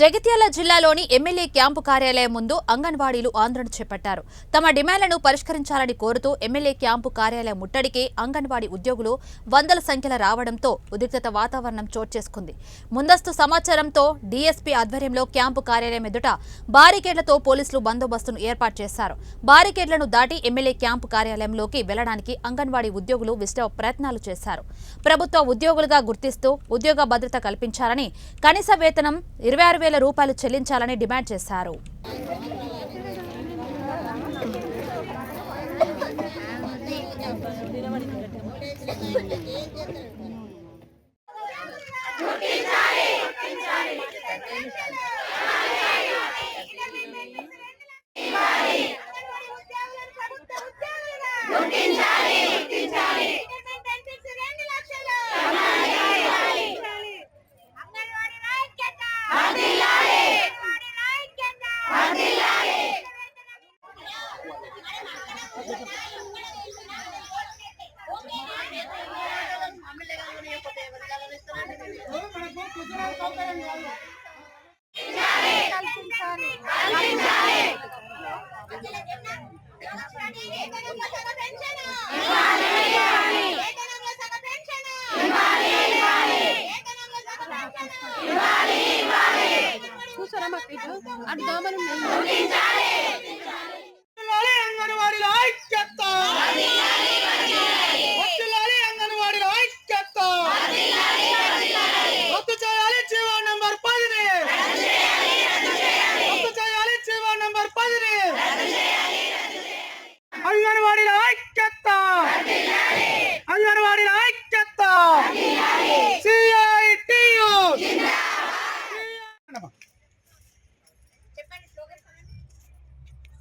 జగిత్యాల జిల్లాలోని MLA camp కార్యాలయం ముందు అంగన్వాడీలు ఆందోళన చేపట్టారు. తమ డిమాండ్లను పరిష్కరించాలని కోరుతూ ఎమ్మెల్యే క్యాంపు కార్యాలయం ముట్టడికి అంగన్వాడీ ఉద్యోగులు వందల సంఖ్యలో రావడంతో ఉద్రిక్తత వాతావరణం చోటు చేసుకుంది. ముందస్తు సమాచారంతో డీఎస్పీ ఆధ్వర్యంలో క్యాంపు కార్యాలయం ఎదుట బారికేడ్లతో పోలీసులు బందోబస్తును ఏర్పాటు చేశారు. బారికేడ్లను దాటి ఎమ్మెల్యే క్యాంపు కార్యాలయంలోకి వెళ్ళడానికి అంగన్వాడీ ఉద్యోగులు విశ్వ ప్రయత్నాలు చేశారు. ప్రభుత్వ ఉద్యోగులుగా గుర్తిస్తూ ఉద్యోగ భద్రత కల్పించాలని కనీస వేతనం ఇరవై ఆరు వేల రూపాయలు చెల్లించాలని డిమాండ్ చేశారు. చూసారా మాకు అటు దోమలు ఉన్నాయి వర్ధిల్లాలి అంగన్వాడీల ఐక్యత వర్ధిల్లాలి అంగన్వాడీల ఐక్యత రద్దు చేయాలి జీవో నంబర్ పదిని రద్దు చేయాలి జీవో నంబర్ పదిని అంగన్వాడీల ఐక్యత అంగన్వాడీల ఐక్యత CITU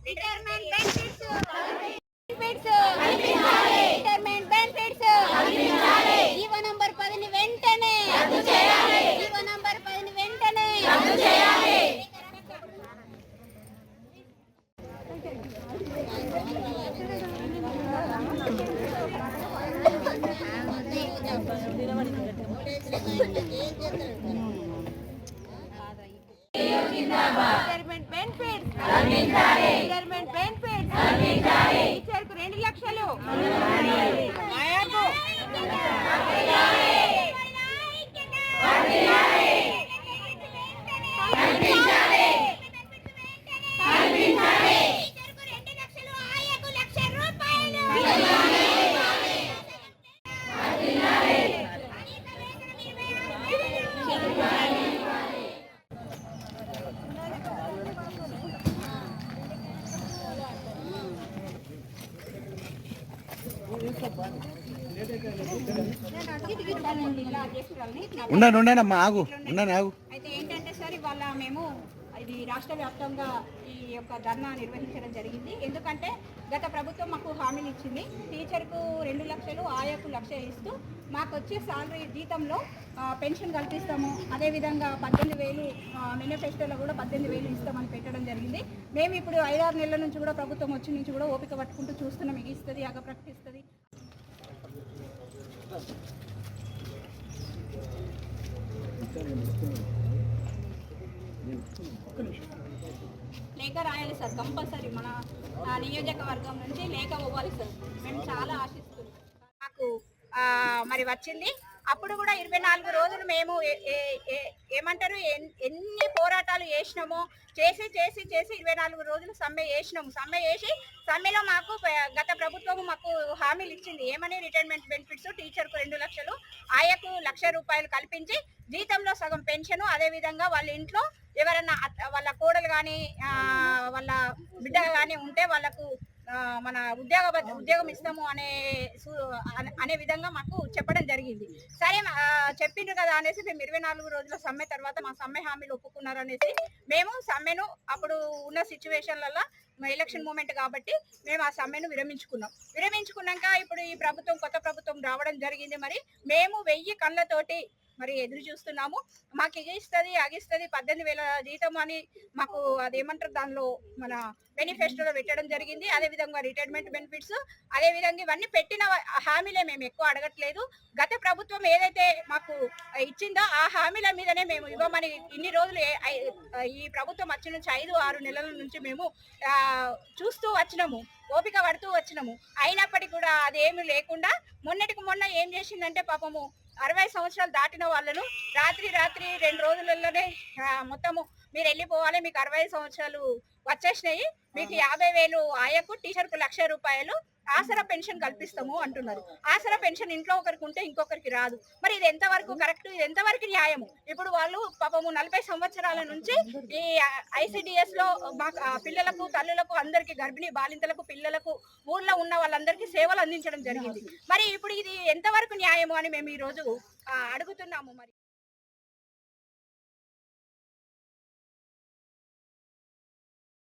retirement benefits retirement benefits GO number పదిని వెంటనే. జీవో నంబర్ పదిని వెంటనే. రిటైర్మెంట్ బెనిఫిట్స్ రిటైర్మెంట్ బెనిఫిట్స్ టీచర్కు రెండు లక్షలు ఆయకు ఉండండి ఉండండి అమ్మా ఆగు. ఉండండి ఆగు. అయితే ఏంటంటే సార్ ఇవాళ మేము ఇది రాష్ట్ర వ్యాప్తంగా ఈ యొక్క ధర్నా నిర్వహించడం జరిగింది. ఎందుకంటే గత ప్రభుత్వం మాకు హామీలు ఇచ్చింది. టీచర్కు రెండు లక్షలు ఆయాకు లక్ష ఇస్తూ మాకు వచ్చే సాలరీ జీతంలో పెన్షన్ కల్పిస్తాము. అదేవిధంగా పద్దెనిమిది వేలు మేనిఫెస్టోలో కూడా పద్దెనిమిది వేలు ఇస్తామని పెట్టడం జరిగింది. మేము ఇప్పుడు ఐదారు నెలల నుంచి కూడా ప్రభుత్వం వచ్చి నుంచి కూడా ఓపిక పట్టుకుంటూ చూస్తున్నాం. ఇగిస్తుంది ఇస్తుంది అగ ప్రకటిస్తుంది. లేఖ రాయాలి సార్ కంపల్సరీ మన నియోజకవర్గం నుంచి లేఖ ఇవ్వాలి సార్. మేము చాలా ఆశిస్తున్నాం. మాకు మరి వచ్చింది? అప్పుడు కూడా ఇరవై నాలుగు రోజులు మేము ఏ- ఏమంటారు ఎన్- ఎన్ని పోరాటాలు చేసినామో చేసి చేసి చేసి ఇరవై నాలుగు రోజులు సమ్మె చేసినాము. సమ్మె చేసి సమ్మెలో మాకు గత ప్రభుత్వం మాకు హామీలు ఇచ్చింది. ఏమని? రిటైర్మెంట్ బెనిఫిట్స్ టీచర్కు రెండు లక్షలు ఆయకు లక్ష రూపాయలు కల్పించి జీతంలో సగం పెన్షన్. అదేవిధంగా వాళ్ళ ఇంట్లో ఎవరన్నా అత్త- వాళ్ళ కోడలు కానీ వాళ్ళ బిడ్డ కానీ ఉంటే వాళ్ళకు మన ఉద్యోగ ఉద్యోగం ఇస్తాము అనే అనే- అనే విధంగా మాకు చెప్పడం జరిగింది. సరే చెప్పిండ్రు కదా అనేసి మేము ఇరవై నాలుగు రోజుల సమ్మె తర్వాత మా సమ్మె హామీలు ఒప్పుకున్నారు అనేసి మేము సమ్మెను అప్పుడు ఉన్న సిచ్యువేషన్లలో ఎలక్షన్ మూమెంట్ కాబట్టి మేము ఆ సమ్మెను విరమించుకున్నాం. విరమించుకున్నాక ఇప్పుడు ఈ ప్రభుత్వం కొత్త ప్రభుత్వం రావడం జరిగింది మరి. మేము వెయ్యి కళ్ళతోటి మరి ఎదురు చూస్తున్నాము. మాకు ఇగిస్తుంది అగిస్తుంది పద్దెనిమిది వేల జీతం అని మాకు అదేమంటారు దానిలో మన మేనిఫెస్టోలో పెట్టడం జరిగింది. అదే విధంగా రిటైర్మెంట్ బెనిఫిట్స్. అదే విధంగా ఇవన్నీ పెట్టిన హామీలే మేము ఎక్కువ అడగట్లేదు. గత ప్రభుత్వం ఏదైతే మాకు ఇచ్చిందో ఆ హామీల మీదనే మేము ఇవ్వమని ఇన్ని రోజులు ఏ- ఈ ప్రభుత్వం వచ్చిన నుంచి ఐదు ఆరు నెలల నుంచి మేము చూస్తూ వచ్చినాము. ఓపిక పడుతూ వచ్చినాము. అయినప్పటికీ కూడా అదేమి లేకుండా మొన్నటికి మొన్న ఏం చేసిందంటే పాపము అరవై సంవత్సరాలు దాటిన వాళ్ళను రాత్రి రాత్రి రెండు రోజులలోనే మొత్తము మీరు వెళ్ళిపోవాలి మీకు అరవై సంవత్సరాలు వచ్చేసినాయి. మీకు యాభై వేలు ఆయకు టీచర్కు లక్ష రూపాయలు. ఆసరా పెన్షన్ కల్పిస్తాము అంటున్నారు. ఆసరా పెన్షన్ ఇంట్లో ఒకరికి ఉంటే ఇంకొకరికి రాదు. మరి ఇది ఎంతవరకు కరెక్ట్? ఇది ఎంతవరకు న్యాయము? ఇప్పుడు వాళ్ళు పాపము నలభై సంవత్సరాల నుంచి ఈ ఐసిడిఎస్లో మా పిల్లలకు తల్లులకు అందరికీ గర్భిణీ బాలింతలకు పిల్లలకు ఊళ్ళో ఉన్న వాళ్ళందరికీ సేవలు అందించడం జరిగింది. మరి ఇప్పుడు ఇది ఎంతవరకు న్యాయము అని మేము ఈ రోజు అడుగుతున్నాము మరి.